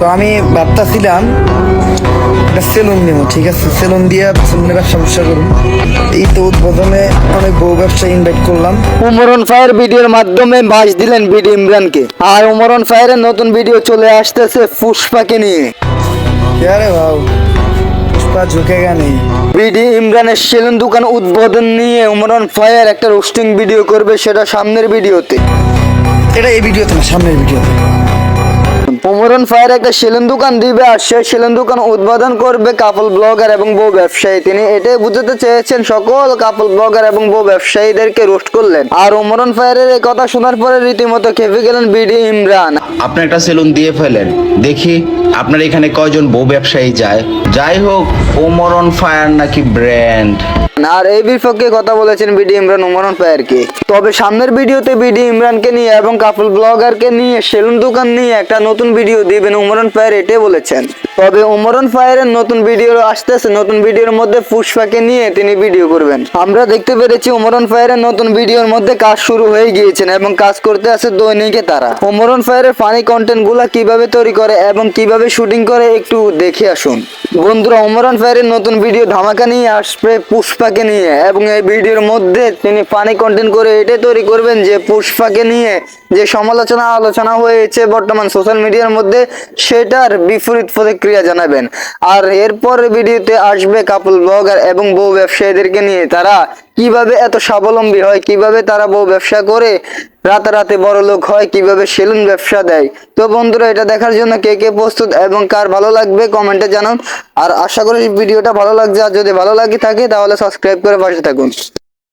তো আমি ভাবতেছিলাম একটা সেলুন নিব ঠিক আছে? সেলুন দিয়ে সেলুনের ব্যবসা ব্যবসা করুন এই তো উদ্বোধনে অনেক বউ ব্যবসা ইনভাইট করলাম। উমরন ফায়ার ভিডিওর মাধ্যমে বাস দিলেন বিডি ইমরানকে। আর উমরন ফায়ারের নতুন ভিডিও চলে আসতেছে পুষ্পাকে নিয়ে। আরে ভাও পুষ্পা ঝুঁকে নেই বিডি ইমরানের সেলুন দোকান উদ্বোধন নিয়ে উমরন ফায়ার একটা রোস্টিং ভিডিও করবে সেটা সামনের ভিডিওতে। এটা এই ভিডিওতে না সামনের ভিডিওতে। উমরন ফায়ার একটা সেলুন দোকান দিবে আর সেই সেলুন দোকান উদ্বোধন করবে কাপল ব্লগার এবং বউ ব্যবসায়ী। তিনি এটাই বুঝতে চেয়েছেন সকল কাপল ব্লগার এবং বউ ব্যবসায়ীদেরকে রোস্ট করলেন। আর উমরন ফায়ারের এই কথা শোনার পরে রীতিমতো খেপে গেলেন বিডি ইমরান। আপনি একটা সেলুন দিয়ে ফেলেন। দেখি আপনার এখানে কয়জন বউ ব্যবসায়ী যায়। যাই হোক ওমরন ফায়ার নাকি ব্র্যান্ড। আর এই বিপক্ষে কথা বলেছেন বিডি ইমরান উমরন ফায়ারকে। তবে সামনের ভিডিওতে বিডি ইমরানকে নিয়ে এবং কাপল ব্লগারকে নিয়ে সেলুন দোকান নিয়ে একটা নতুন ভিডিও দিবেন উমরন ফায়ার এটাই বলেছেন। তবে উমরন ফায়ারের নতুন ভিডিও আসতেছে। নতুন ভিডিওর মধ্যে পুষ্পাকে নিয়ে তিনি ভিডিও করবেন। আমরা দেখতে পেরেছি উমরন ফায়ারের নতুন ভিডিওর মধ্যে কাজ শুরু হয়ে গিয়েছেন এবং কাজ করতে আছে দৈনিকে তারা। উমরন ফায়ারের ফানি কন্টেন্টগুলা কীভাবে তৈরি করে এবং কীভাবে শুটিং করে একটু দেখে আসুন। বন্ধুরা, উমরান ফায়ারের নতুন ভিডিও ধামাকা নিয়ে আসবে পুষ্পাকে নিয়ে এবং এই ভিডিওর মধ্যে তিনি ফানি কন্টেন্ট করে এটাই তৈরি করবেন যে পুষ্পাকে নিয়ে যে সমালোচনা, আলোচনা হয়েছে বর্তমান সোশ্যাল মিডিয়ার মধ্যে, সেটার বিপরীত প্রতিক্রিয়া জানাবেন। আর এরপর ভিডিওতে আসবে কাপল ব্লগার এবং বউ ব্যবসায়ীদেরকে নিয়ে। তারা কীভাবে এত স্বাবলম্বী হয়, কীভাবে তারা বউ ব্যবসা করে রাতারাতি বড় লোক হয়, কীভাবে সেলুন ব্যবসা দেয়। তো বন্ধুরা, এটা দেখার জন্য কে কে প্রস্তুত এবং কার ভালো লাগবে কমেন্টে জানান। আর আশা করি ভিডিওটা ভালো লাগছে। আর যদি ভালো লাগে থাকে, তাহলে সাবস্ক্রাইব করে পাশে থাকুন।